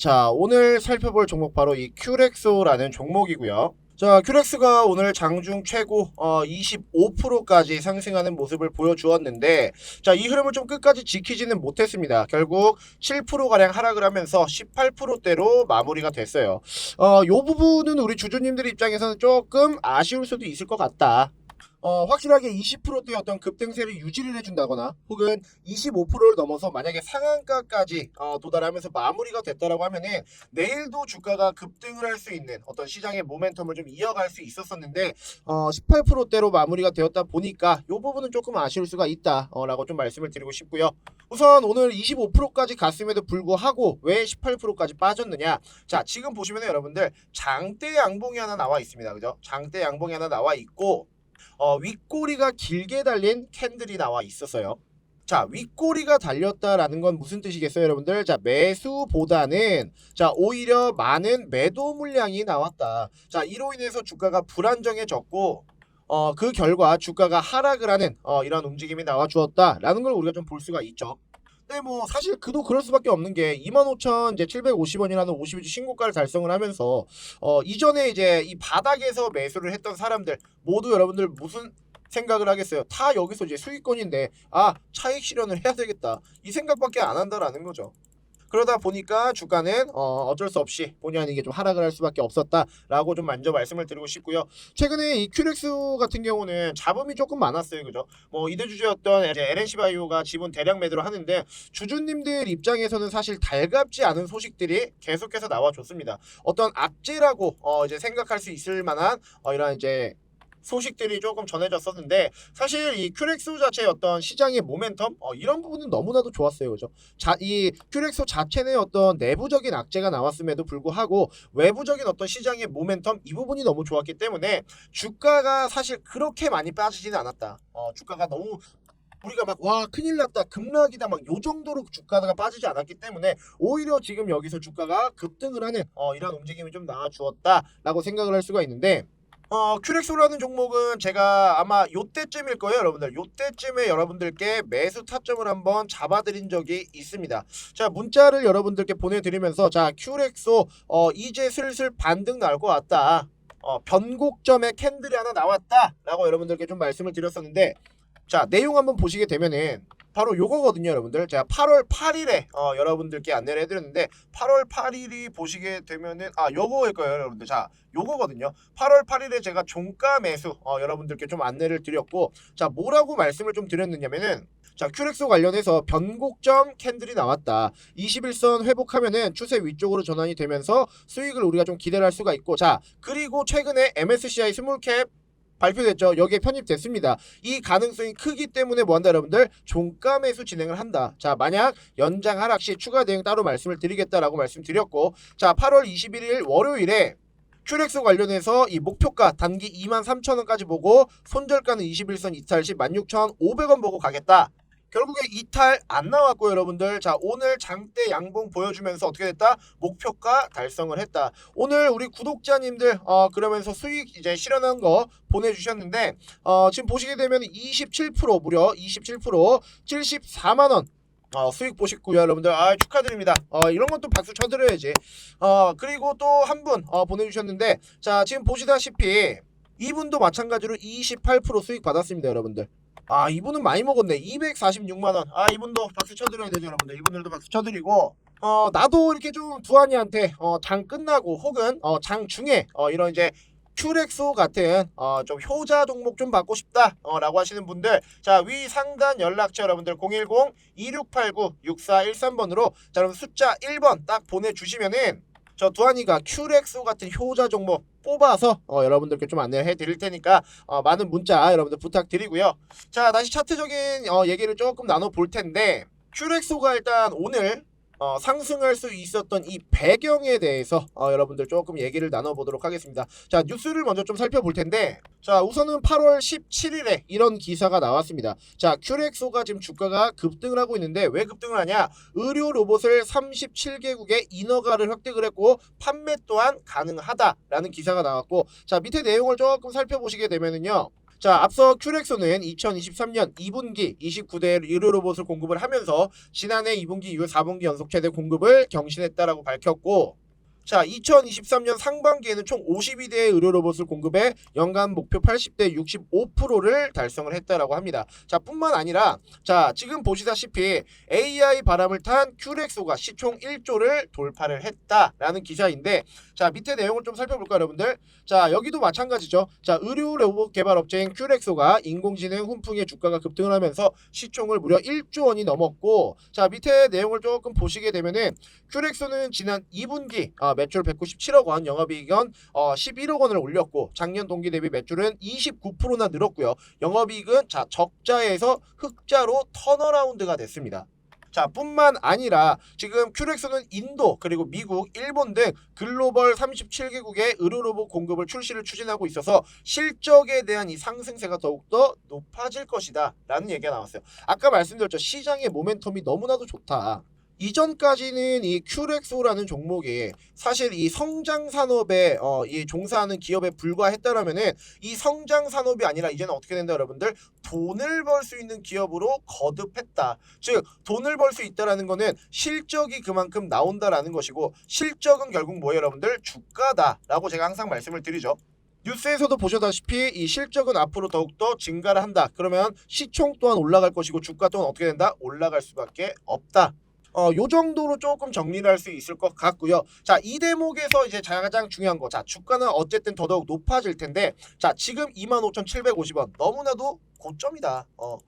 자, 오늘 살펴볼 종목 바로 이 큐렉소라는 종목이고요. 자, 큐렉스가 오늘 장중 최고 어, 25%까지 상승하는 모습을 보여주었는데 자, 이 흐름을 좀 끝까지 지키지는 못했습니다. 결국 7%가량 하락을 하면서 18%대로 마무리가 됐어요. 어, 요 부분은 우리 주주님들 입장에서는 조금 아쉬울 수도 있을 것 같다. 어, 확실하게 20%대 어떤 급등세를 유지를 해준다거나 혹은 25%를 넘어서 만약에 상한가까지 어, 도달하면서 마무리가 됐다라고 하면은 내일도 주가가 급등을 할 수 있는 어떤 시장의 모멘텀을 좀 이어갈 수 있었었는데 어, 18%대로 마무리가 되었다 보니까 이 부분은 조금 아쉬울 수가 있다라고 좀 말씀을 드리고 싶고요. 우선 오늘 25%까지 갔음에도 불구하고 왜 18%까지 빠졌느냐? 자 지금 보시면 여러분들 장대 양봉이 하나 나와 있습니다. 그죠? 장대 양봉이 하나 나와 있고 어, 윗꼬리가 길게 달린 캔들이 나와 있었어요. 자, 윗꼬리가 달렸다라는 건 무슨 뜻이겠어요, 여러분들? 자, 매수보다는 자, 오히려 많은 매도 물량이 나왔다. 자, 이로 인해서 주가가 불안정해졌고 어, 그 결과 주가가 하락을 하는 어, 이런 움직임이 나와 주었다라는 걸 우리가 좀 볼 수가 있죠. 근데 뭐 사실 그도 그럴 수밖에 없는 게 25,000 이제 750원이라는 50일주 신고가를 달성을 하면서 어 이전에 이제 이 바닥에서 매수를 했던 사람들 모두 여러분들 무슨 생각을 하겠어요? 다 여기서 이제 수익권인데 아 차익 실현을 해야 되겠다 이 생각밖에 안 한다라는 거죠. 그러다 보니까 주가는 어, 어쩔 수 없이 본의 아니게 좀 하락을 할 수밖에 없었다라고 좀 먼저 말씀을 드리고 싶고요. 최근에 이 큐렉스 같은 경우는 잡음이 조금 많았어요, 그죠? 뭐 이대 주주였던 LNC 바이오가 지분 대량 매도를 하는데 주주님들 입장에서는 사실 달갑지 않은 소식들이 계속해서 나와 줬습니다. 어떤 악재라고 어, 이제 생각할 수 있을 만한 어, 이런 이제 소식들이 조금 전해졌었는데 사실 이 큐렉스 자체의 어떤 시장의 모멘텀 어, 이런 부분은 너무나도 좋았어요, 그죠? 자, 이 큐렉소 자체의 어떤 내부적인 악재가 나왔음에도 불구하고 외부적인 어떤 시장의 모멘텀 이 부분이 너무 좋았기 때문에 주가가 사실 그렇게 많이 빠지지는 않았다. 어, 주가가 너무 우리가 막 와 큰일 났다 급락이다 막 요 정도로 주가가 빠지지 않았기 때문에 오히려 지금 여기서 주가가 급등을 하는 어, 이런 움직임이 좀 나와 주었다라고 생각을 할 수가 있는데 어, 큐렉소라는 종목은 제가 아마 요때쯤일 거예요, 여러분들. 요때쯤에 여러분들께 매수 타점을 한번 잡아드린 적이 있습니다. 자, 문자를 여러분들께 보내드리면서 자, 큐렉소 어, 이제 슬슬 반등 나올 것 같다. 어, 변곡점에 캔들이 하나 나왔다 라고 여러분들께 좀 말씀을 드렸었는데 자, 내용 한번 보시게 되면은 바로 요거거든요, 여러분들. 제가 8월 8일에 어, 여러분들께 안내를 해드렸는데 8월 8일이 보시게 되면은 아 요거일 거예요, 여러분들. 자, 요거거든요. 8월 8일에 제가 종가 매수 어, 여러분들께 좀 안내를 드렸고 자 뭐라고 말씀을 좀 드렸느냐면은 자 큐렉소 관련해서 변곡점 캔들이 나왔다. 21선 회복하면은 추세 위쪽으로 전환이 되면서 수익을 우리가 좀 기대를 할 수가 있고 자 그리고 최근에 MSCI 스몰캡 발표됐죠. 여기에 편입됐습니다. 이 가능성이 크기 때문에 뭐 한다 여러분들 종가 매수 진행을 한다. 자 만약 연장 하락 시 추가 대응 따로 말씀을 드리겠다라고 말씀드렸고 자 8월 21일 월요일에 큐렉스 관련해서 이 목표가 단기 23,000원까지 보고 손절가는 21선 이탈 시 16,500원 보고 가겠다. 결국에 이탈 안 나왔고 여러분들 자 오늘 장대 양봉 보여주면서 어떻게 됐다 목표가 달성을 했다 오늘 우리 구독자님들 어 그러면서 수익 이제 실현한 거 보내주셨는데 어 지금 보시게 되면 27% 무려 27% 74만 원 어, 수익 보셨고요, 여러분들. 아, 축하드립니다. 어, 이런 것도 박수 쳐드려야지. 어, 그리고 또 한 분, 어, 보내주셨는데, 자, 지금 보시다시피, 이분도 마찬가지로 28% 수익 받았습니다, 여러분들. 아, 이분은 많이 먹었네. 246만원. 아, 이분도 박수 쳐드려야 되죠, 여러분들. 이분들도 박수 쳐드리고, 어, 나도 이렇게 좀 두한이한테, 어, 장 끝나고, 혹은, 어, 장 중에, 어, 이런 이제, 큐렉소 같은 어, 좀 효자 종목 좀 받고 싶다 어, 라고 하시는 분들 자 위 상단 연락처 여러분들 010-2689-6413번으로 자 그럼 숫자 1번 딱 보내주시면은 저 두한이가 큐렉소 같은 효자 종목 뽑아서 어, 여러분들께 좀 안내해 드릴 테니까 어, 많은 문자 여러분들 부탁드리고요. 자 다시 차트적인 어, 얘기를 조금 나눠 볼 텐데 큐렉소가 일단 오늘 어, 상승할 수 있었던 이 배경에 대해서 어, 여러분들 조금 얘기를 나눠보도록 하겠습니다. 자 뉴스를 먼저 좀 살펴볼 텐데 자 우선은 8월 17일에 이런 기사가 나왔습니다. 자 큐렉소가 지금 주가가 급등을 하고 있는데 왜 급등을 하냐? 의료 로봇을 37개국에 인허가를 획득을 했고 판매 또한 가능하다라는 기사가 나왔고 자 밑에 내용을 조금 살펴보시게 되면은요. 자, 앞서 큐렉소는 2023년 2분기 29대 의료 로봇을 공급을 하면서 지난해 2분기 이후 4분기 연속 최대 공급을 경신했다라고 밝혔고 자, 2023년 상반기에는 총 52대의 의료 로봇을 공급해 연간 목표 80대 65%를 달성을 했다라고 합니다. 자, 뿐만 아니라 자, 지금 보시다시피 AI 바람을 탄 큐렉소가 시총 1조를 돌파를 했다라는 기사인데 자, 밑에 내용을 좀 살펴볼까요, 여러분들? 자, 여기도 마찬가지죠. 자, 의료 로봇 개발 업체인 큐렉소가 인공지능 훈풍의 주가가 급등을 하면서 시총을 무려 1조 원이 넘었고 자, 밑에 내용을 조금 보시게 되면은 큐렉소는 지난 2분기 어, 매출 197억 원, 영업이익은 어, 11억 원을 올렸고 작년 동기 대비 매출은 29%나 늘었고요. 영업이익은 자 적자에서 흑자로 턴어라운드가 됐습니다. 자, 뿐만 아니라 지금 큐렉스는 인도 그리고 미국, 일본 등 글로벌 37개국의 의료 로봇 공급을 출시를 추진하고 있어서 실적에 대한 이 상승세가 더욱더 높아질 것이다 라는 얘기가 나왔어요. 아까 말씀드렸죠. 시장의 모멘텀이 너무나도 좋다. 이전까지는 이 큐렉소라는 종목이 사실 이 성장 산업에 어, 이 종사하는 기업에 불과했다라면은 이 성장 산업이 아니라 이제는 어떻게 된다 여러분들 돈을 벌 수 있는 기업으로 거듭했다. 즉 돈을 벌 수 있다라는 거는 실적이 그만큼 나온다라는 것이고 실적은 결국 뭐예요 여러분들 주가다라고 제가 항상 말씀을 드리죠. 뉴스에서도 보셨다시피 이 실적은 앞으로 더욱더 증가를 한다. 그러면 시총 또한 올라갈 것이고 주가 또한 어떻게 된다? 올라갈 수밖에 없다. 어, 요 정도로 조금 정리를 할 수 있을 것 같고요. 자, 이 대목에서 이제 가장 중요한 거. 자, 주가는 어쨌든 더더욱 높아질 텐데, 자, 지금 25,750원. 너무나도 고점이다. 어.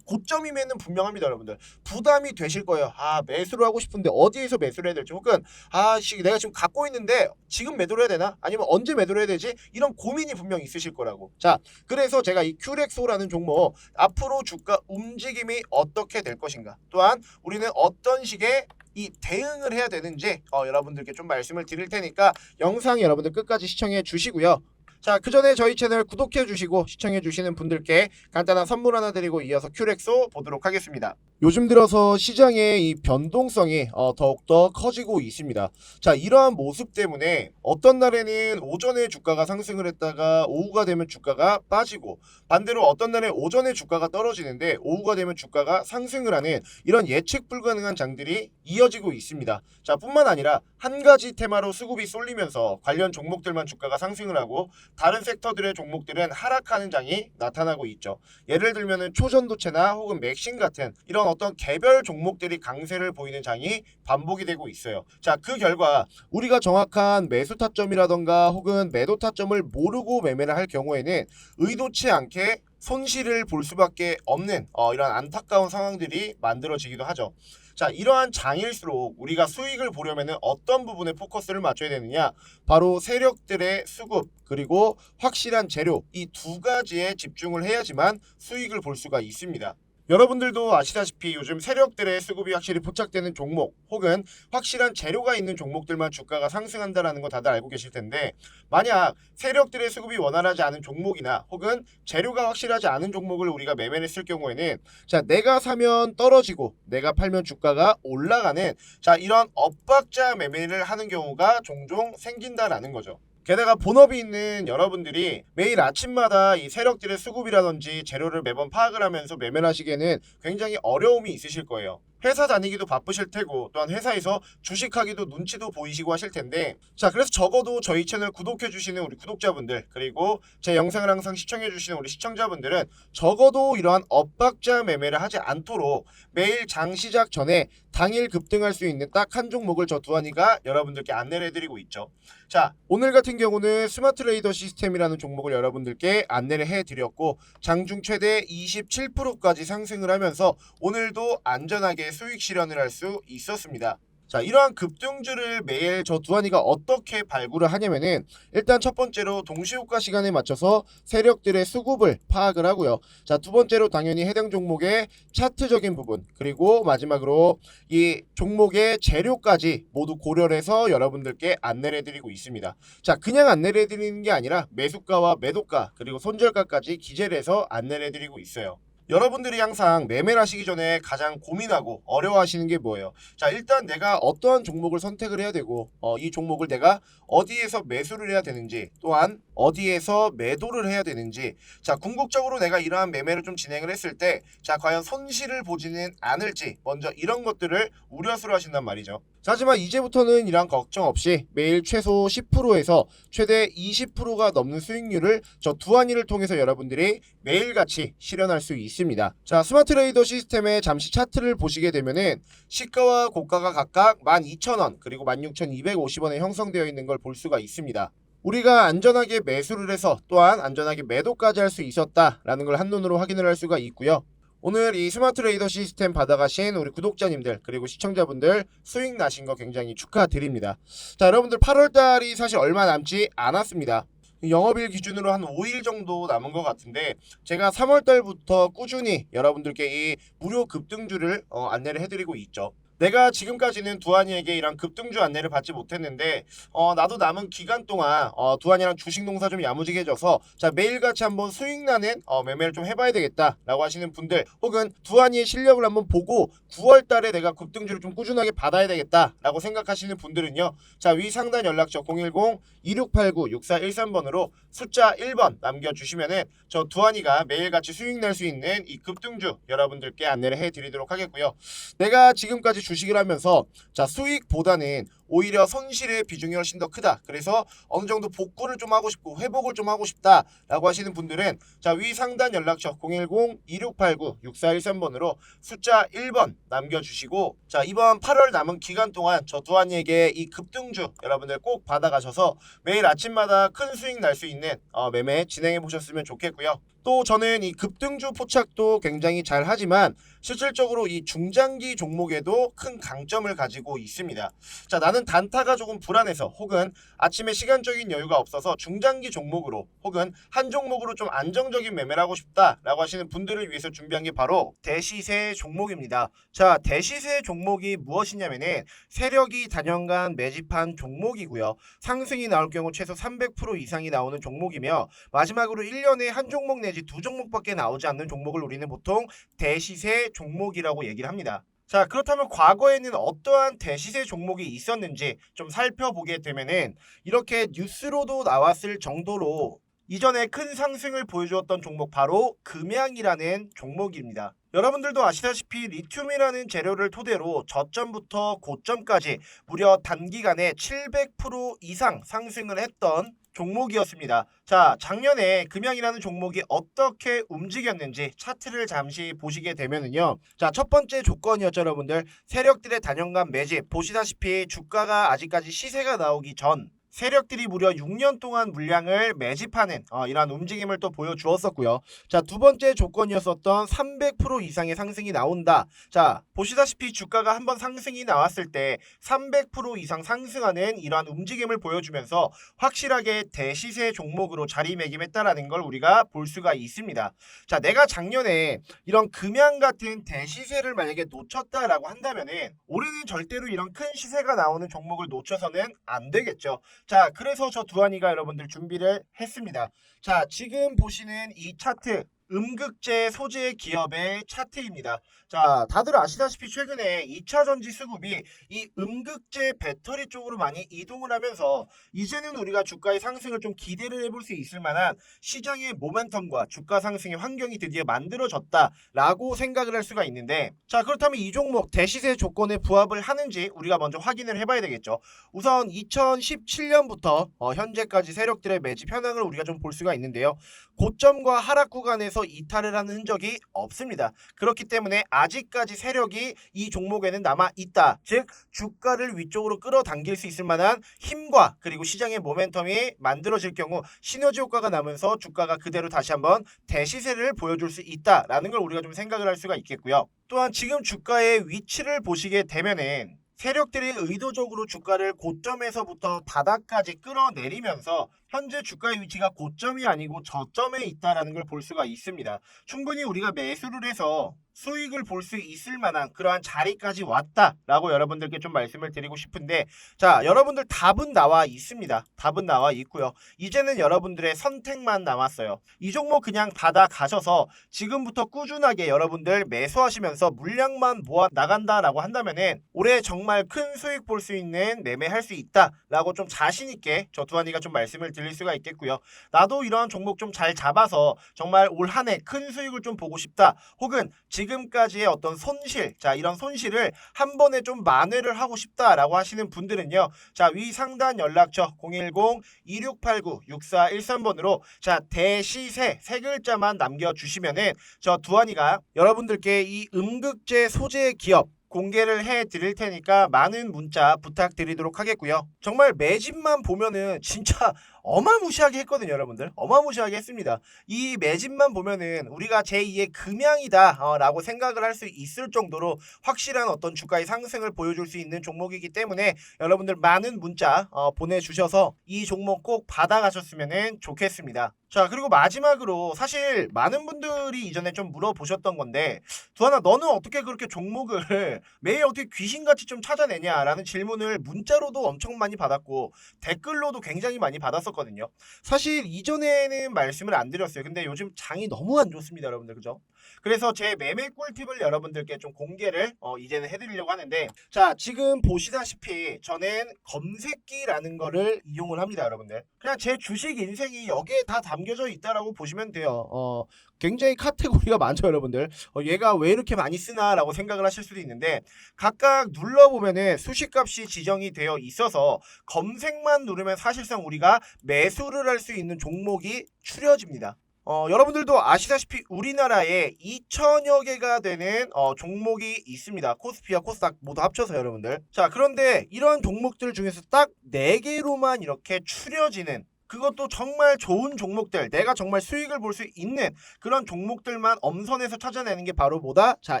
고점이면은 분명합니다, 여러분들. 부담이 되실 거예요. 아, 매수를 하고 싶은데 어디에서 매수를 해야 될지, 혹은 아, 씨, 내가 지금 갖고 있는데 지금 매도를 해야 되나? 아니면 언제 매도를 해야 되지? 이런 고민이 분명 있으실 거라고. 자, 그래서 제가 이 큐렉소라는 종목 앞으로 주가 움직임이 어떻게 될 것인가? 또한 우리는 어떤 식의 이 대응을 해야 되는지 어, 여러분들께 좀 말씀을 드릴 테니까 영상 여러분들 끝까지 시청해 주시고요. 자, 그 전에 저희 채널 구독해 주시고 시청해 주시는 분들께 간단한 선물 하나 드리고 이어서 큐렉소 보도록 하겠습니다. 요즘 들어서 시장의 이 변동성이 어, 더욱더 커지고 있습니다. 자, 이러한 모습 때문에 어떤 날에는 오전에 주가가 상승을 했다가 오후가 되면 주가가 빠지고 반대로 어떤 날에 오전에 주가가 떨어지는데 오후가 되면 주가가 상승을 하는 이런 예측 불가능한 장들이 이어지고 있습니다. 자, 뿐만 아니라 한 가지 테마로 수급이 쏠리면서 관련 종목들만 주가가 상승을 하고 다른 섹터들의 종목들은 하락하는 장이 나타나고 있죠. 예를 들면은 초전도체나 혹은 맥신 같은 이런 어떤 개별 종목들이 강세를 보이는 장이 반복이 되고 있어요. 자, 그 결과 우리가 정확한 매수 타점이라던가 혹은 매도 타점을 모르고 매매를 할 경우에는 의도치 않게 손실을 볼 수밖에 없는 어, 이런 안타까운 상황들이 만들어지기도 하죠. 자, 이러한 장일수록 우리가 수익을 보려면 어떤 부분에 포커스를 맞춰야 되느냐? 바로 세력들의 수급 그리고 확실한 재료 이 두 가지에 집중을 해야지만 수익을 볼 수가 있습니다. 여러분들도 아시다시피 요즘 세력들의 수급이 확실히 포착되는 종목 혹은 확실한 재료가 있는 종목들만 주가가 상승한다라는 거 다들 알고 계실 텐데 만약 세력들의 수급이 원활하지 않은 종목이나 혹은 재료가 확실하지 않은 종목을 우리가 매매를 했을 경우에는 자 내가 사면 떨어지고 내가 팔면 주가가 올라가는 자 이런 엇박자 매매를 하는 경우가 종종 생긴다라는 거죠. 게다가 본업이 있는 여러분들이 매일 아침마다 이 세력들의 수급이라든지 재료를 매번 파악을 하면서 매매를 하시기에는 굉장히 어려움이 있으실 거예요. 회사 다니기도 바쁘실 테고 또한 회사에서 주식하기도 눈치도 보이시고 하실 텐데 자 그래서 적어도 저희 채널 구독해 주시는 우리 구독자분들 그리고 제 영상을 항상 시청해 주시는 우리 시청자분들은 적어도 이러한 엇박자 매매를 하지 않도록 매일 장 시작 전에 당일 급등할 수 있는 딱 한 종목을 저 두한이가 여러분들께 안내를 해드리고 있죠. 자 오늘 같은 경우는 스마트 레이더 시스템이라는 종목을 여러분들께 안내를 해드렸고 장중 최대 27%까지 상승을 하면서 오늘도 안전하게 수익 실현을 할 수 있었습니다. 자 이러한 급등주를 매일 저 두한이가 어떻게 발굴을 하냐면은 일단 첫 번째로 동시호가 시간에 맞춰서 세력들의 수급을 파악을 하고요. 자 두 번째로 당연히 해당 종목의 차트적인 부분 그리고 마지막으로 이 종목의 재료까지 모두 고려를 해서 여러분들께 안내를 해드리고 있습니다. 자 그냥 안내를 해드리는 게 아니라 매수가와 매도가 그리고 손절가까지 기재를 해서 안내를 해드리고 있어요. 여러분들이 항상 매매를 하시기 전에 가장 고민하고 어려워하시는 게 뭐예요? 자, 일단 내가 어떠한 종목을 선택을 해야 되고, 어, 이 종목을 내가 어디에서 매수를 해야 되는지, 또한 어디에서 매도를 해야 되는지, 자, 궁극적으로 내가 이러한 매매를 좀 진행을 했을 때, 자, 과연 손실을 보지는 않을지, 먼저 이런 것들을 우려스러 하신단 말이죠. 자, 하지만 이제부터는 이런 걱정 없이 매일 최소 10%에서 최대 20%가 넘는 수익률을 저 두한이를 통해서 여러분들이 매일같이 실현할 수 있습니다. 자, 스마트 레이더 시스템의 잠시 차트를 보시게 되면은 시가와 고가가 각각 12,000원 그리고 16,250원에 형성되어 있는 걸 볼 수가 있습니다. 우리가 안전하게 매수를 해서 또한 안전하게 매도까지 할 수 있었다라는 걸 한눈으로 확인을 할 수가 있고요. 오늘 이 스마트 레이더 시스템 받아가신 우리 구독자님들 그리고 시청자분들 수익 나신 거 굉장히 축하드립니다. 자 여러분들 8월달이 사실 얼마 남지 않았습니다. 영업일 기준으로 한 5일 정도 남은 것 같은데 제가 3월 달부터 꾸준히 여러분들께 이 무료 급등주를 어, 안내를 해드리고 있죠. 내가 지금까지는 두한이에게 이런 급등주 안내를 받지 못했는데 어 나도 남은 기간 동안 어 두한이랑 주식 농사 좀 야무지게 해줘서 자 매일같이 한번 수익 나는 어 매매를 좀 해봐야 되겠다라고 하시는 분들 혹은 두한이의 실력을 한번 보고 9월달에 내가 급등주를 좀 꾸준하게 받아야 되겠다라고 생각하시는 분들은요 자 위 상단 연락처 010-2689-6413번으로 숫자 1번 남겨주시면은 저 두한이가 매일같이 수익 낼수 있는 이 급등주 여러분들께 안내를 해드리도록 하겠고요. 내가 지금까지 주식을 하면서 자 수익보다는 오히려 손실의 비중이 훨씬 더 크다. 그래서 어느 정도 복구를 좀 하고 싶고 회복을 좀 하고 싶다라고 하시는 분들은 자 위 상단 연락처 010-2689-6413번으로 숫자 1번 남겨주시고 자 이번 8월 남은 기간 동안 저 두한이에게 이 급등주 여러분들 꼭 받아가셔서 매일 아침마다 큰 수익 날 수 있는 어, 매매 진행해 보셨으면 좋겠고요. 또 저는 이 급등주 포착도 굉장히 잘 하지만 실질적으로 이 중장기 종목에도 큰 강점을 가지고 있습니다. 자, 나는 단타가 조금 불안해서 혹은 아침에 시간적인 여유가 없어서 중장기 종목으로 혹은 한 종목으로 좀 안정적인 매매를 하고 싶다라고 하시는 분들을 위해서 준비한 게 바로 대시세 종목입니다. 자, 대시세 종목이 무엇이냐면은 세력이 단연간 매집한 종목이고요. 상승이 나올 경우 최소 300% 이상이 나오는 종목이며 마지막으로 1년에 한 종목 내지 두 종목밖에 나오지 않는 종목을 우리는 보통 대시세 종목이라고 얘기를 합니다. 자 그렇다면 과거에는 어떠한 대시세 종목이 있었는지 좀 살펴보게 되면은 이렇게 뉴스로도 나왔을 정도로 이전에 큰 상승을 보여주었던 종목 바로 금양이라는 종목입니다. 여러분들도 아시다시피 리튬이라는 재료를 토대로 저점부터 고점까지 무려 단기간에 700% 이상 상승을 했던 종목이었습니다. 자, 작년에 금양이라는 종목이 어떻게 움직였는지 차트를 잠시 보시게 되면은요. 자, 첫 번째 조건이었죠, 여러분들. 세력들의 단연간 매집. 보시다시피 주가가 아직까지 시세가 나오기 전 세력들이 무려 6년 동안 물량을 매집하는 어, 이러한 움직임을 또 보여주었었고요. 자, 두 번째 조건이었었던 300% 이상의 상승이 나온다. 자, 보시다시피 주가가 한번 상승이 나왔을 때 300% 이상 상승하는 이러한 움직임을 보여주면서 확실하게 대시세 종목으로 자리매김했다라는 걸 우리가 볼 수가 있습니다. 자, 내가 작년에 이런 금양 같은 대시세를 만약에 놓쳤다라고 한다면은 올해는 절대로 이런 큰 시세가 나오는 종목을 놓쳐서는 안 되겠죠. 자, 그래서 저 두한이가 여러분들 준비를 했습니다. 자, 지금 보시는 이 차트 음극재 소재 기업의 차트입니다. 자, 다들 아시다시피 최근에 2차 전지 수급이 이 음극재 배터리 쪽으로 많이 이동을 하면서 이제는 우리가 주가의 상승을 좀 기대를 해볼 수 있을 만한 시장의 모멘텀과 주가 상승의 환경이 드디어 만들어졌다라고 생각을 할 수가 있는데 자, 그렇다면 이 종목 대시세 조건에 부합을 하는지 우리가 먼저 확인을 해봐야 되겠죠. 우선 2017년부터 어, 현재까지 세력들의 매집 현황을 우리가 좀 볼 수가 있는데요. 고점과 하락 구간에서 이탈을 하는 흔적이 없습니다. 그렇기 때문에 아직까지 세력이 이 종목에는 남아 있다. 즉 주가를 위쪽으로 끌어당길 수 있을 만한 힘과 그리고 시장의 모멘텀이 만들어질 경우 시너지 효과가 나면서 주가가 그대로 다시 한번 대시세를 보여줄 수 있다라는 걸 우리가 좀 생각을 할 수가 있겠고요. 또한 지금 주가의 위치를 보시게 되면은 세력들이 의도적으로 주가를 고점에서부터 바닥까지 끌어내리면서 현재 주가의 위치가 고점이 아니고 저점에 있다라는 걸 볼 수가 있습니다. 충분히 우리가 매수를 해서 수익을 볼 수 있을 만한 그러한 자리까지 왔다라고 여러분들께 좀 말씀을 드리고 싶은데 자 여러분들 답은 나와 있습니다. 답은 나와 있고요. 이제는 여러분들의 선택만 남았어요. 이 종목 그냥 받아 가셔서 지금부터 꾸준하게 여러분들 매수하시면서 물량만 모아 나간다라고 한다면은 올해 정말 큰 수익 볼 수 있는 매매할 수 있다라고 좀 자신 있게 저 두한이가 좀 말씀을 드릴 수가 있겠고요. 나도 이런 종목 좀 잘 잡아서 정말 올 한 해 큰 수익을 좀 보고 싶다. 혹은 지금까지의 어떤 손실, 자 이런 손실을 한 번에 좀 만회를 하고 싶다라고 하시는 분들은요. 자 위 상단 연락처 010-2689-6413번으로 자 대시세 세 글자만 남겨주시면은 저 두한이가 여러분들께 이 음극재 소재 기업 공개를 해 드릴 테니까 많은 문자 부탁드리도록 하겠고요. 정말 매집만 보면은 진짜 어마무시하게 했거든요, 여러분들. 어마무시하게 했습니다. 이 매집만 보면은 우리가 제2의 금양이다 어, 라고 생각을 할 수 있을 정도로 확실한 어떤 주가의 상승을 보여줄 수 있는 종목이기 때문에 여러분들 많은 문자 어, 보내주셔서 이 종목 꼭 받아가셨으면 좋겠습니다. 자 그리고 마지막으로 사실 많은 분들이 이전에 좀 물어보셨던 건데 두하나 너는 어떻게 그렇게 종목을 매일 어떻게 귀신같이 좀 찾아내냐라는 질문을 문자로도 엄청 많이 받았고 댓글로도 굉장히 많이 받았었거든요. 사실 이전에는 말씀을 안 드렸어요. 근데 요즘 장이 너무 안 좋습니다, 여러분들. 그죠? 그래서 제 매매 꿀팁을 여러분들께 좀 공개를 어, 이제는 해드리려고 하는데 자 지금 보시다시피 저는 검색기라는 거를 이용을 합니다, 여러분들. 그냥 제 주식 인생이 여기에 다 담겨져 있다라고 보시면 돼요. 어, 굉장히 카테고리가 많죠, 여러분들. 어, 얘가 왜 이렇게 많이 쓰나 라고 생각을 하실 수도 있는데 각각 눌러보면은 수식값이 지정이 되어 있어서 검색만 누르면 사실상 우리가 매수를 할 수 있는 종목이 추려집니다. 어, 여러분들도 아시다시피 우리나라에 2천여 개가 되는 어, 종목이 있습니다. 코스피와 코스닥 모두 합쳐서 여러분들. 자, 그런데 이런 종목들 중에서 딱 4개로만 이렇게 추려지는 그것도 정말 좋은 종목들, 내가 정말 수익을 볼 수 있는 그런 종목들만 엄선해서 찾아내는 게 바로 뭐다? 자,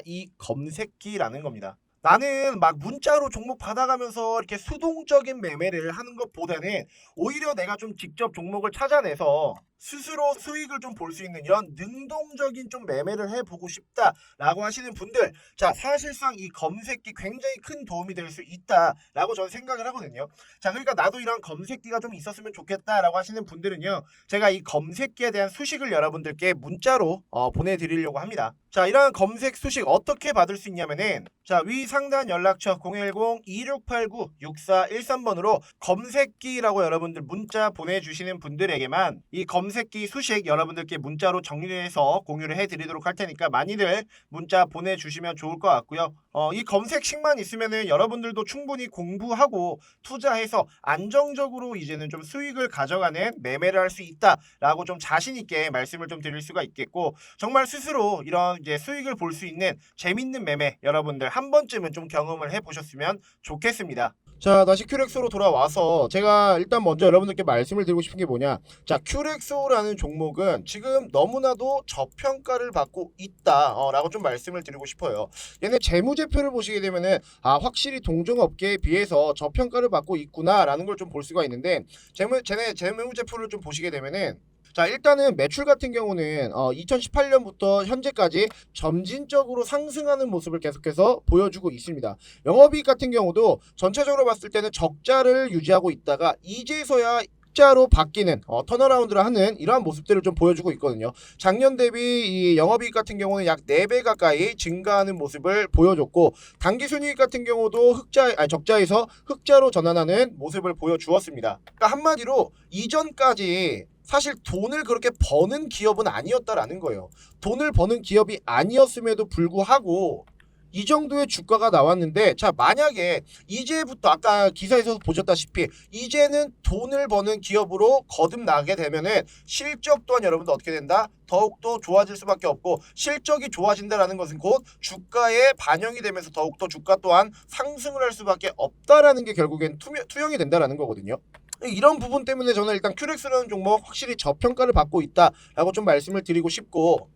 이 검색기라는 겁니다. 나는 막 문자로 종목 받아가면서 이렇게 수동적인 매매를 하는 것보다는 오히려 내가 좀 직접 종목을 찾아내서 스스로 수익을 좀 볼 수 있는 이런 능동적인 좀 매매를 해보고 싶다라고 하시는 분들 자 사실상 이 검색기 굉장히 큰 도움이 될 수 있다라고 저는 생각을 하거든요. 자 그러니까 나도 이런 검색기가 좀 있었으면 좋겠다라고 하시는 분들은요 제가 이 검색기에 대한 수식을 여러분들께 문자로 어, 보내드리려고 합니다. 자 이러한 검색 수식 어떻게 받을 수 있냐면은 자위 상단 연락처 010-2689-6413번으로 검색기라고 여러분들 문자 보내주시는 분들에게만 이 검 색기 수식 여러분들께 문자로 정리해서 공유를 해드리도록 할 테니까 많이들 문자 보내주시면 좋을 것 같고요 어, 이 검색식만 있으면은 여러분들도 충분히 공부하고 투자해서 안정적으로 이제는 좀 수익을 가져가는 매매를 할 수 있다라고 좀 자신 있게 말씀을 좀 드릴 수가 있겠고 정말 스스로 이런 이제 수익을 볼 수 있는 재밌는 매매 여러분들 한 번쯤은 좀 경험을 해 보셨으면 좋겠습니다. 자 다시 큐렉소로 돌아와서 제가 일단 먼저 여러분들께 말씀을 드리고 싶은 게 뭐냐. 자 큐렉소라는 종목은 지금 너무나도 저평가를 받고 있다 어, 라고 좀 말씀을 드리고 싶어요. 얘네 재무제표를 보시게 되면은 아 확실히 동종업계에 비해서 저평가를 받고 있구나 라는 걸 좀 볼 수가 있는데 재무 쟤네 재무제표를 좀 보시게 되면은 자 일단은 매출 같은 경우는 어, 2018년부터 현재까지 점진적으로 상승하는 모습을 계속해서 보여주고 있습니다. 영업이익 같은 경우도 전체적으로 봤을 때는 적자를 유지하고 있다가 이제서야 흑자로 바뀌는 어, 턴어라운드를 하는 이러한 모습들을 좀 보여주고 있거든요. 작년 대비 이 영업이익 같은 경우는 약 4배 가까이 증가하는 모습을 보여줬고 당기순이익 같은 경우도 흑자 아니 적자에서 흑자로 전환하는 모습을 보여주었습니다. 그러니까 한마디로 이전까지 사실 돈을 그렇게 버는 기업은 아니었다라는 거예요. 돈을 버는 기업이 아니었음에도 불구하고 이 정도의 주가가 나왔는데 자 만약에 이제부터 아까 기사에서 보셨다시피 이제는 돈을 버는 기업으로 거듭나게 되면은 실적 또한 여러분들 어떻게 된다? 더욱더 좋아질 수밖에 없고 실적이 좋아진다라는 것은 곧 주가에 반영이 되면서 더욱더 주가 또한 상승을 할 수밖에 없다라는 게 결국엔 투명, 투영이 된다라는 거거든요. 이런 부분 때문에 저는 일단 큐렉스라는 종목 확실히 저평가를 받고 있다라고 좀 말씀을 드리고 싶고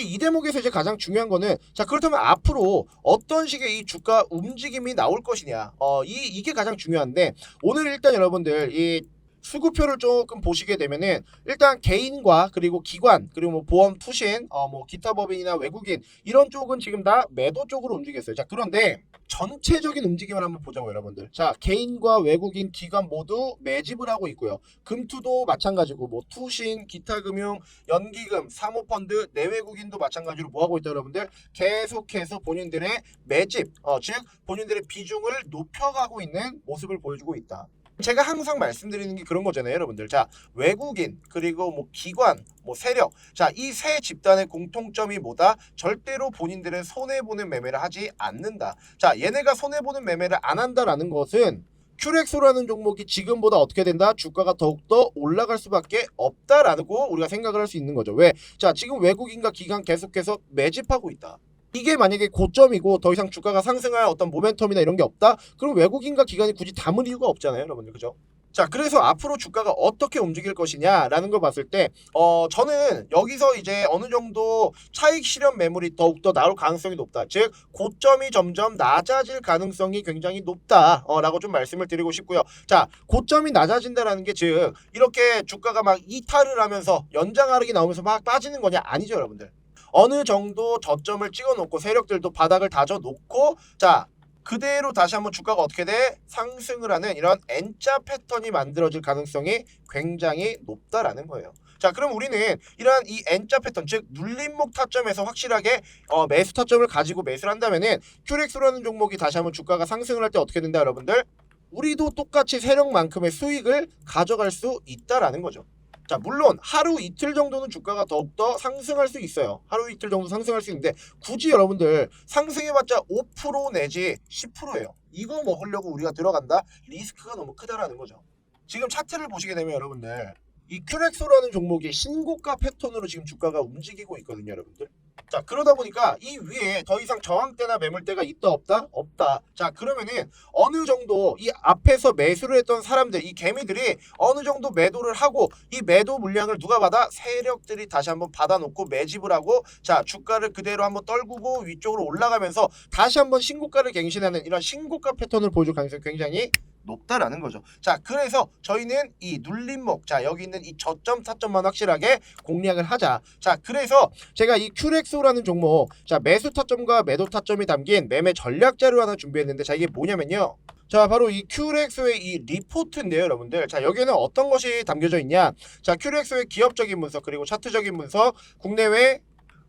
이 대목에서 이제 가장 중요한 거는 자 그렇다면 앞으로 어떤 식의 이 주가 움직임이 나올 것이냐. 어 이 이게 가장 중요한데 오늘 일단 여러분들 이 수급표를 조금 보시게 되면은 일단 개인과 그리고 기관 그리고 뭐 보험 투신 어 뭐 기타 법인이나 외국인 이런 쪽은 지금 다 매도 쪽으로 움직였어요. 자 그런데 전체적인 움직임을 한번 보자고 여러분들. 자 개인과 외국인 기관 모두 매집을 하고 있고요. 금투도 마찬가지고 뭐 투신 기타 금융 연기금 사모펀드 내외국인도 마찬가지로 뭐 하고 있다 여러분들 계속해서 본인들의 매집 어, 즉 본인들의 비중을 높여가고 있는 모습을 보여주고 있다. 제가 항상 말씀드리는 게 그런 거잖아요, 여러분들. 자, 외국인 그리고 뭐 기관, 뭐 세력. 자, 이 세 집단의 공통점이 뭐다? 절대로 본인들은 손해 보는 매매를 하지 않는다. 자, 얘네가 손해 보는 매매를 안 한다라는 것은 큐렉소라는 종목이 지금보다 어떻게 된다? 주가가 더욱더 올라갈 수밖에 없다라고 우리가 생각을 할 수 있는 거죠. 왜? 자, 지금 외국인과 기관 계속해서 매집하고 있다. 이게 만약에 고점이고 더 이상 주가가 상승할 어떤 모멘텀이나 이런 게 없다? 그럼 외국인과 기관이 굳이 담을 이유가 없잖아요, 여러분들. 그죠? 자, 그래서 앞으로 주가가 어떻게 움직일 것이냐라는 걸 봤을 때, 어, 저는 여기서 이제 어느 정도 차익 실현 매물이 더욱더 나올 가능성이 높다. 즉, 고점이 점점 낮아질 가능성이 굉장히 높다. 어, 라고 좀 말씀을 드리고 싶고요. 자, 고점이 낮아진다라는 게 즉, 이렇게 주가가 막 이탈을 하면서 연장하락이 나오면서 막 빠지는 거냐? 아니죠, 여러분들. 어느 정도 저점을 찍어 놓고 세력들도 바닥을 다져 놓고, 자, 그대로 다시 한번 주가가 어떻게 돼? 상승을 하는 이런 N자 패턴이 만들어질 가능성이 굉장히 높다라는 거예요. 자, 그럼 우리는 이러한 이 N자 패턴, 즉 눌림목 타점에서 확실하게 어, 매수 타점을 가지고 매수를 한다면은 큐렉스라는 종목이 다시 한번 주가가 상승을 할 때 어떻게 된다, 여러분들? 우리도 똑같이 세력만큼의 수익을 가져갈 수 있다라는 거죠. 자, 물론 하루 이틀 정도는 주가가 더욱더 상승할 수 있어요. 하루 이틀 정도 상승할 수 있는데 굳이 여러분들 상승해봤자 5% 내지 10%예요. 이거 먹으려고 우리가 들어간다? 리스크가 너무 크다라는 거죠. 지금 차트를 보시게 되면 여러분들 이 큐렉소라는 종목이 신고가 패턴으로 지금 주가가 움직이고 있거든요, 여러분들. 자, 그러다 보니까 이 위에 더 이상 저항대나 매물대가 있다 없다? 없다. 자, 그러면은 어느 정도 이 앞에서 매수를 했던 사람들, 이 개미들이 어느 정도 매도를 하고 이 매도 물량을 누가 받아? 세력들이 다시 한번 받아놓고 매집을 하고 자, 주가를 그대로 한번 떨구고 위쪽으로 올라가면서 다시 한번 신고가를 갱신하는 이런 신고가 패턴을 보여줄 가능성이 굉장히 높다라는 거죠. 자, 그래서 저희는 이 눌림목, 자 여기 있는 이 저점 타점만 확실하게 공략을 하자. 자, 그래서 제가 이 큐렉소라는 종목, 자 매수 타점과 매도 타점이 담긴 매매 전략 자료 하나 준비했는데, 자 이게 뭐냐면요. 자 바로 이 큐렉소의 이 리포트인데요 여러분들 자 여기에는 어떤 것이 담겨져 있냐 자 큐렉소의 기업적인 분석 그리고 차트적인 분석 국내외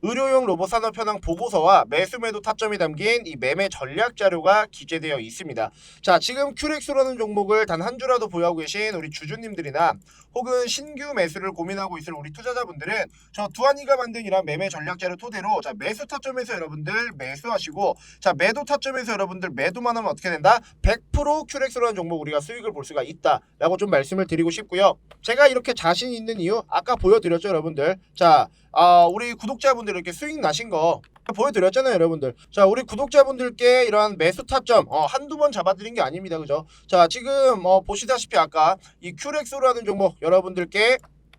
의료용 로봇 산업 현황 보고서와 매수 매도 타점이 담긴 이 매매 전략 자료가 기재되어 있습니다. 자, 지금 큐렉스라는 종목을 단 한 주라도 보유하고 계신 우리 주주님들이나 혹은 신규 매수를 고민하고 있을 우리 투자자분들은 저 두한이가 만든 이런 매매 전략 자료 토대로 자, 매수 타점에서 여러분들 매수하시고 자, 매도 타점에서 여러분들 매도만 하면 어떻게 된다? 100% 큐렉스라는 종목 우리가 수익을 볼 수가 있다라고 좀 말씀을 드리고 싶고요. 제가 이렇게 자신 있는 이유 아까 보여드렸죠, 여러분들. 자, 아, 우리 구독자분들 이렇게 수익 나신 거 보여드렸잖아요, 여러분들. 자, 우리 구독자분들께 이러한 매수 타점 어, 한두 번 잡아드린 게 아닙니다, 그죠? 자, 지금 어, 보시다시피 아까 이 큐렉소라는 종목 여러분들께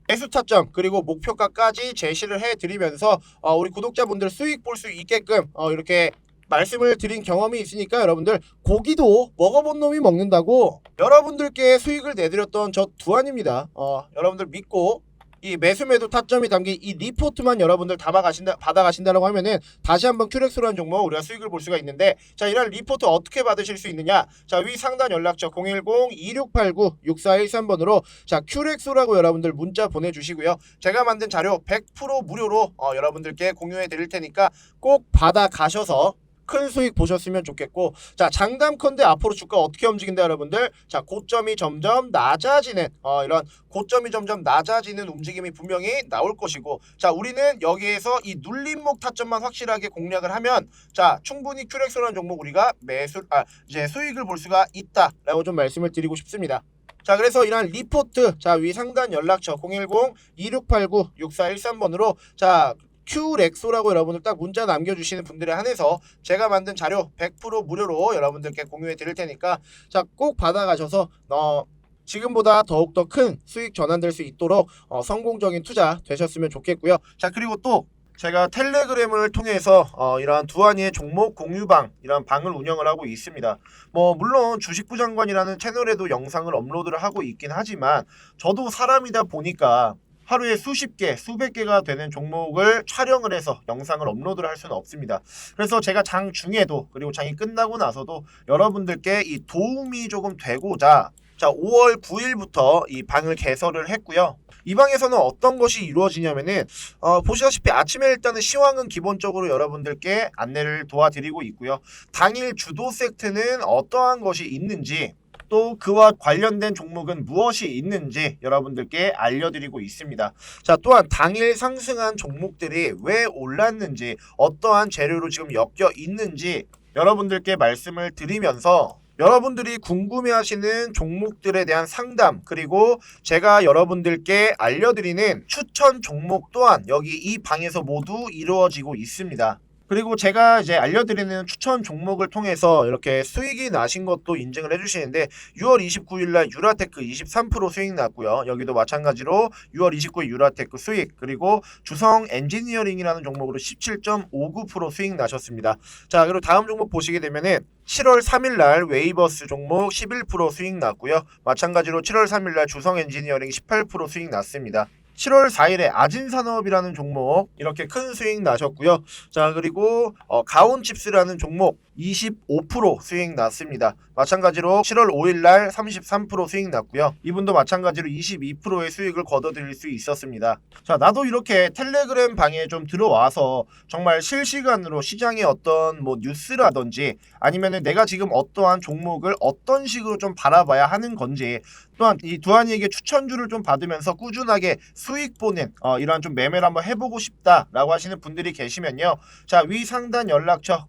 매수 타점 그리고 목표가까지 제시를 해드리면서 어, 우리 구독자분들 수익 볼 수 있게끔 어, 이렇게 말씀을 드린 경험이 있으니까 여러분들 고기도 먹어본 놈이 먹는다고 여러분들께 수익을 내드렸던 저 두한입니다. 어, 여러분들 믿고 이 매수 매도 타점이 담긴 이 리포트만 여러분들 담아가신다 받아가신다라고 하면은 다시 한번 큐렉스라는 종목 우리가 수익을 볼 수가 있는데 자 이런 리포트 어떻게 받으실 수 있느냐? 자 위 상단 연락처 010-2689-6413번으로 자 큐렉스라고 여러분들 문자 보내주시고요. 제가 만든 자료 100% 무료로 어, 여러분들께 공유해 드릴 테니까 꼭 받아가셔서 큰 수익 보셨으면 좋겠고 자 장담컨대 앞으로 주가 어떻게 움직인다 여러분들 자 고점이 점점 낮아지는 어, 이런 고점이 점점 낮아지는 움직임이 분명히 나올 것이고 자 우리는 여기에서 이 눌림목 타점만 확실하게 공략을 하면 자 충분히 큐렉스라는 종목 우리가 매수 아 이제 수익을 볼 수가 있다라고 좀 말씀을 드리고 싶습니다. 자 그래서 이러한 리포트 자 위 상단 연락처 010-2689-6413번으로 자 큐렉소라고 여러분들 딱 문자 남겨주시는 분들에 한해서 제가 만든 자료 100% 무료로 여러분들께 공유해 드릴 테니까 자 꼭 받아가셔서 어 지금보다 더욱더 큰 수익 전환될 수 있도록 어, 성공적인 투자 되셨으면 좋겠고요. 자 그리고 또 제가 텔레그램을 통해서 어, 이러한 두한이의 종목 공유방 이런 방을 운영을 하고 있습니다. 뭐 물론 주식부 장관이라는 채널에도 영상을 업로드를 하고 있긴 하지만 저도 사람이다 보니까 하루에 수십 개, 수백 개가 되는 종목을 촬영을 해서 영상을 업로드를 할 수는 없습니다. 그래서 제가 장 중에도 그리고 장이 끝나고 나서도 여러분들께 이 도움이 조금 되고자 자 5월 9일부터 이 방을 개설을 했고요. 이 방에서는 어떤 것이 이루어지냐면은 어, 보시다시피 아침에 일단은 시황은 기본적으로 여러분들께 안내를 도와드리고 있고요. 당일 주도 세트는 어떠한 것이 있는지 또 그와 관련된 종목은 무엇이 있는지 여러분들께 알려드리고 있습니다. 자, 또한 당일 상승한 종목들이 왜 올랐는지 어떠한 재료로 지금 엮여 있는지 여러분들께 말씀을 드리면서 여러분들이 궁금해하시는 종목들에 대한 상담 그리고 제가 여러분들께 알려드리는 추천 종목 또한 여기 이 방에서 모두 이루어지고 있습니다. 그리고 제가 이제 알려드리는 추천 종목을 통해서 이렇게 수익이 나신 것도 인증을 해주시는데 6월 29일 날 유라테크 23% 수익 났고요. 여기도 마찬가지로 6월 29일 유라테크 수익 그리고 주성 엔지니어링이라는 종목으로 17.59% 수익 나셨습니다. 자 그리고 다음 종목 보시게 되면은 7월 3일 날 웨이버스 종목 11% 수익 났고요. 마찬가지로 7월 3일 날 주성 엔지니어링 18% 수익 났습니다. 7월 4일에 아진산업이라는 종목 이렇게 큰 수익 나셨고요. 자 그리고 어, 가온칩스라는 종목 25% 수익 났습니다. 마찬가지로 7월 5일 날 33% 수익 났고요. 이분도 마찬가지로 22%의 수익을 거둬들일 수 있었습니다. 자 나도 이렇게 텔레그램 방에 좀 들어와서 정말 실시간으로 시장의 어떤 뭐 뉴스라든지 아니면은 내가 지금 어떠한 종목을 어떤 식으로 좀 바라봐야 하는 건지 또한 이 두한이에게 추천주를 좀 받으면서 꾸준하게 수익 보는 어, 이러한 좀 매매를 한번 해보고 싶다라고 하시는 분들이 계시면요. 자 위 상단 연락처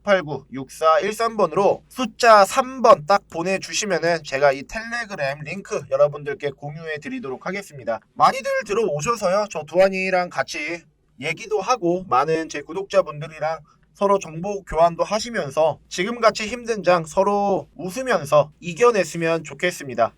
010-2689-6413번으로 숫자 3번 딱 보내주시면은 제가 이 텔레그램 링크 여러분들께 공유해 드리도록 하겠습니다. 많이들 들어오셔서요. 저 두한이랑 같이 얘기도 하고 많은 제 구독자분들이랑 서로 정보 교환도 하시면서 지금같이 힘든 장 서로 웃으면서 이겨냈으면 좋겠습니다.